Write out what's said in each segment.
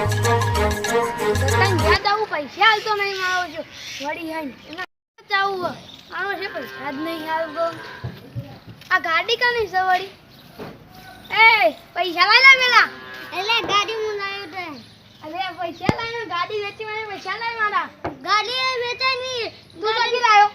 તને યાદ આવું પૈસા હાલતો નહીં મારો જો વળી હાઈ એના આવું આનો છે પૈસા જ નહીં હાલતો આ ગાડી કાની છે વળી? એ પૈસા પેલા? એટલે ગાડી હું લાવ્યો તે અરે પૈસા લાવ્યો ગાડી વેચી મને પૈસા લાઈ મારા. ગાડી વેચાય નહીં. તું લાયો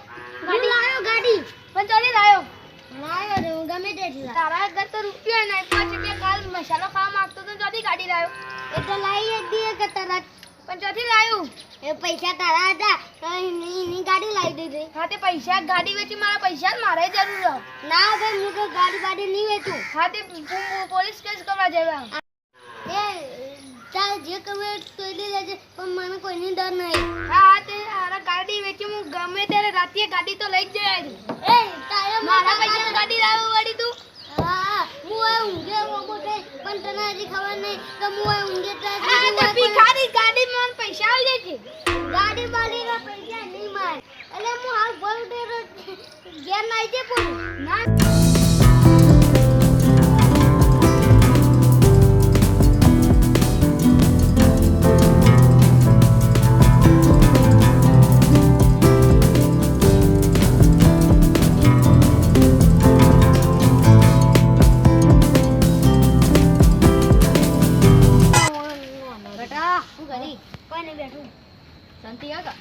ગાડી લાયો. એ તો લાવી એક દી કે તારા પણ ચોથી લાયું? એ પૈસા તારા હતા એની ગાડી લાવી દીધી. હા તે પૈસા ગાડી વેચી મારા પૈસા જ મારે જરૂર ના ભાઈ હું તો ગાડી બાડી નહીં વેચું. હા તે પોલીસ કેસ કરવા જવા. એ ચાલ જે કવે તો લેજે પણ મને કોઈની ડર નહીં. હા તે આરા ગાડી વેચી હું ગમે ત્યારે રાતે ગાડી તો લઈ જ જાય એ તારે મારા પૈસા ગાડી લાવવા વાળી તું? હા હું ઊંઘે તને હજી ખબર નહીં. કે હું આ ઊંઘે તો ભિખારી ગાડી માં પૈસા આવી છે. ગાડી વાળી ના પૈસા નહીં માર. એટલે હું હાલ બોલ દે ઘેર નાઈ જે પણ ના શાંતિ આગળ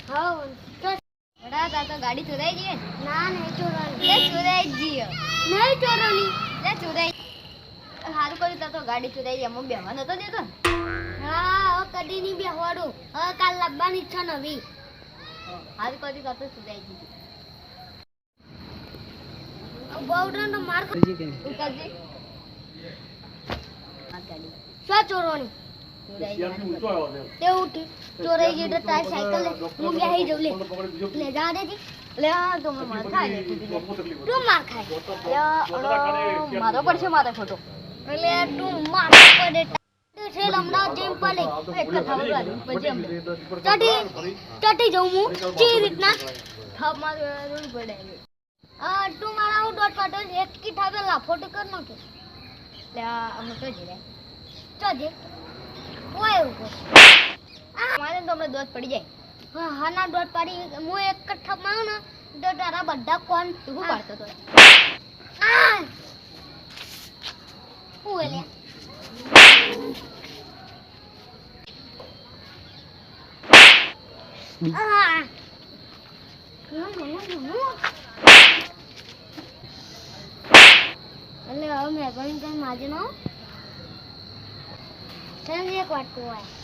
હા તાર તો ગાડી ચોરાઈ જઈએ ના નહીં ચોરાની લે ચોરાઈ જઈએ નહીં ચોરાની લે ચોરાઈ સારું કર્યું તાર તો ગાડી ચોરાઈ ગઈ. અમુક બેહવા નતો દેતો ને? હા હવે કદી નહીં બેહવાડું હવે કાલ લાવવાની ઈચ્છા નવી. સારું કર્યું તાર તો ચોરાઈ ગઈ. નો માર ઉતરજી. શું ચોરવાની? તે ઉઠી ચોરાઈ સાયકલ હું બેહી જઉં. લે લે જા દે લે આ તો માર ખાય તું. માર ખાય. લે મારો પડશે મારો. ખોટો એટલે તું માર પડે. છે લમડા જેમ પડે. એક કથા વગાડું પછી અમને ચટી ચટી જઉં હું. ચી રીતના? થાપ મારવું પડે આ તું મારા હું દોઢ પાટો એક કી થાપે લાફોટ કર નાખે. લે અમે તો રે તો જે ઓય ઊભો મારે તો હમણાં દોત પડી જાય. હા હા ના દોત પડી. હું એક કઠ્ઠા મારું ને તો તારા બધા કોણ? તું પાડતો તો? હું એલે આ એટલે હવે મહેરબાની કરીને માજે નો Sơn 住哎